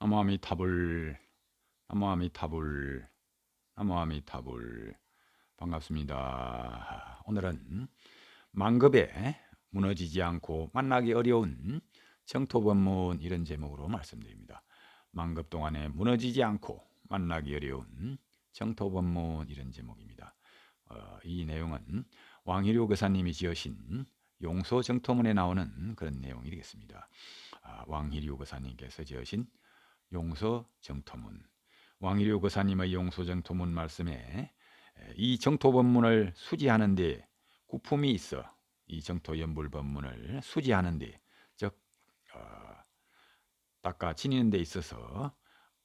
나무아미타불 나무아미타불 나무아미타불 반갑습니다. 오늘은 만급에 무너지지 않고 만나기 어려운 정토법문 이런 제목으로 말씀드립니다. 만급 동안에 무너지지 않고 만나기 어려운 정토법문 이런 제목입니다. 어, 이 내용은 왕희료 교사님이 지으신 용서 정토문에 나오는 그런 내용이겠습니다. 아, 왕희료 교사님께서 지으신 용서 정토문. 왕일효 거사님의 용서 정토문 말씀에 이 정토 법문을 수지하는 데 구품이 있어. 이 정토 연불 법문을 수지하는 데 즉 어, 닦아 지니는 데 있어서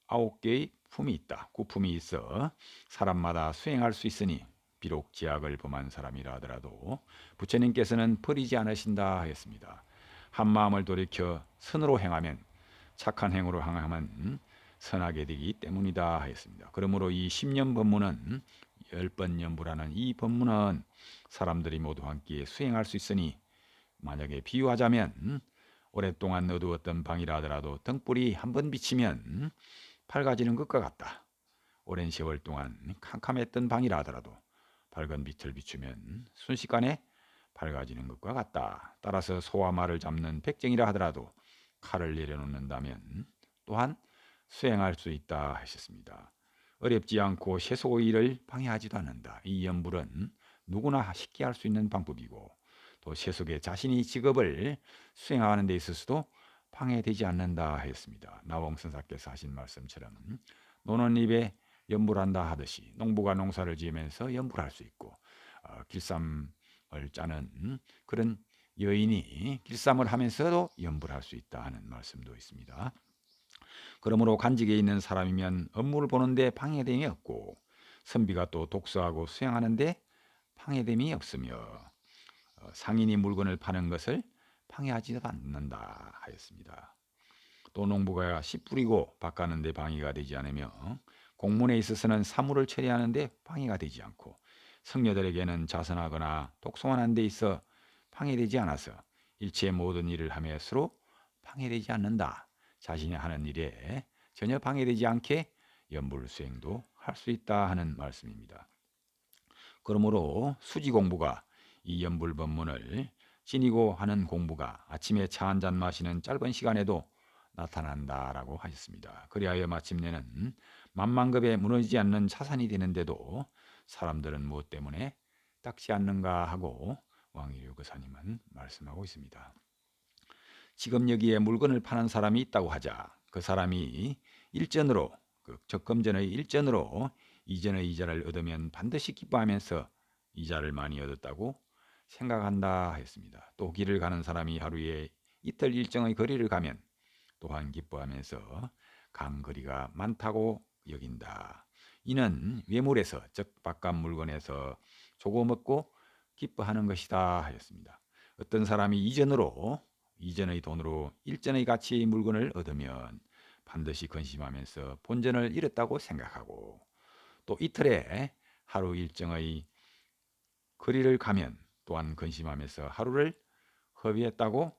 아홉 개의 품이 있다. 구품이 있어. 사람마다 수행할 수 있으니 비록 지약을 범한 사람이라 하더라도 부처님께서는 버리지 않으신다 하였습니다. 한 마음을 돌이켜 선으로 행하면 착한 행으로 향하면 선하게 되기 때문이다 하였습니다. 그러므로 이 10년 법문은 열번 연부라는 이 법문은 사람들이 모두 함께 수행할 수 있으니 만약에 비유하자면 오랫동안 어두웠던 방이라 하더라도 등불이 한 번 비치면 밝아지는 것과 같다. 오랜 세월 동안 캄캄했던 방이라 하더라도 밝은 빛을 비추면 순식간에 밝아지는 것과 같다. 따라서 소와 말을 잡는 백정이라 하더라도 칼을 내려놓는다면 또한 수행할 수 있다 하셨습니다. 어렵지 않고 세속의 일을 방해하지도 않는다. 이 연불은 누구나 쉽게 할 수 있는 방법이고 또 세속에 자신이 직업을 수행하는 데 있어서도 방해되지 않는다 하였습니다. 나봉선사께서 하신 말씀처럼 노는 입에 연불한다 하듯이 농부가 농사를 지으면서 연불할 수 있고 어, 길쌈을 짜는 그런 여인이 길쌈을 하면서도 연불할 수 있다 하는 말씀도 있습니다. 그러므로 간직에 있는 사람이면 업무를 보는데 방해됨이 없고 선비가 또 독서하고 수행하는데 방해됨이 없으며 어, 상인이 물건을 파는 것을 방해하지 않는다 하였습니다. 또 농부가 씨 뿌리고 밭가는데 방해가 되지 않으며 공문에 있어서는 사물을 처리하는데 방해가 되지 않고 성녀들에게는 자선하거나 독송하는 데 있어 방해되지 않아서 일체의 모든 일을 하며 서로 방해되지 않는다. 자신이 하는 일에 전혀 방해되지 않게 연불 수행도 할 수 있다 하는 말씀입니다. 그러므로 수지 공부가 이 연불 법문을 지니고 하는 공부가 아침에 차 한 잔 마시는 짧은 시간에도 나타난다라고 하셨습니다. 그리하여 마침내는 만만급에 무너지지 않는 차산이 되는데도 사람들은 무엇 때문에 닦지 않는가 하고 왕일유 그사님은 말씀하고 있습니다. 지금 여기에 물건을 파는 사람이 있다고 하자 그 사람이 일전으로 그 적금전의 일전으로 이전의 이자를 얻으면 반드시 기뻐하면서 이자를 많이 얻었다고 생각한다 했습니다. 또 길을 가는 사람이 하루에 이틀 일정의 거리를 가면 또한 기뻐하면서 간 거리가 많다고 여긴다. 이는 외물에서 즉 바깥 물건에서 조금 얻고 기뻐하는 것이다 하였습니다. 어떤 사람이 이전으로 이전의 돈으로 일전의 가치의 물건을 얻으면 반드시 근심하면서 본전을 잃었다고 생각하고 또 이틀에 하루 일정의 거리를 가면 또한 근심하면서 하루를 허비했다고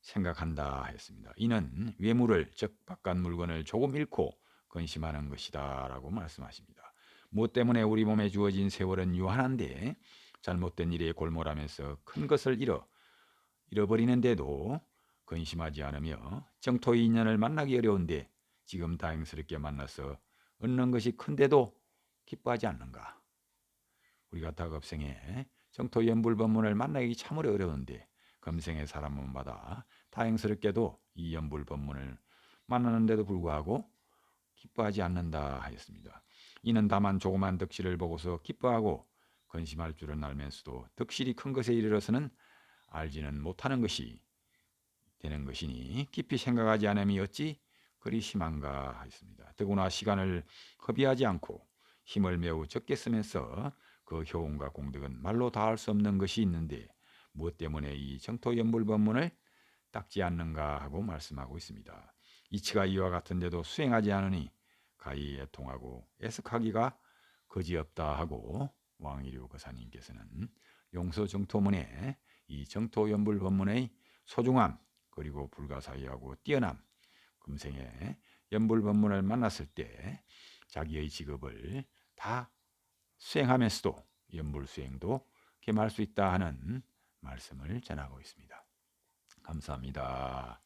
생각한다 했습니다. 이는 외물을 즉 바깥 물건을 조금 잃고 근심하는 것이다라고 말씀하십니다. 무엇 때문에 우리 몸에 주어진 세월은 유한한데 잘못된 일에 골몰하면서 큰 것을 잃어 잃어버리는데도 근심하지 않으며 정토의 인연을 만나기 어려운데 지금 다행스럽게 만나서 얻는 것이 큰데도 기뻐하지 않는가? 우리가 다급생에 정토 연불 법문을 만나기 참으로 어려운데 금생의 사람마다 다행스럽게도 이 연불 법문을 만나는데도 불구하고 기뻐하지 않는다 하였습니다. 이는 다만 조그만 덕실을 보고서 기뻐하고 근심할 줄은 알면서도 덕실이 큰 것에 이르러서는 알지는 못하는 것이 되는 것이니 깊이 생각하지 않음이 어찌 그리 심한가 했습니다. 더구나 시간을 허비하지 않고 힘을 매우 적게 쓰면서 그 효용과 공덕은 말로 다할 수 없는 것이 있는데 무엇 때문에 이 정토 연불 법문을 닦지 않는가 하고 말씀하고 있습니다. 이치가 이와 같은데도 수행하지 않으니 가히 애통하고 애석하기가 거지없다 하고 왕이류 거사님께서는 용서 정토문에 이 정토 연불 법문의 소중함 그리고 불가사의하고 뛰어남 금생에 연불 법문을 만났을 때 자기의 직업을 다 수행하면서도 연불 수행도 겸할 수 있다 하는 말씀을 전하고 있습니다. 감사합니다.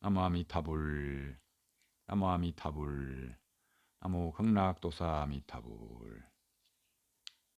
나무 아미타불 나무 아미타불 나무 극락도사 아미타불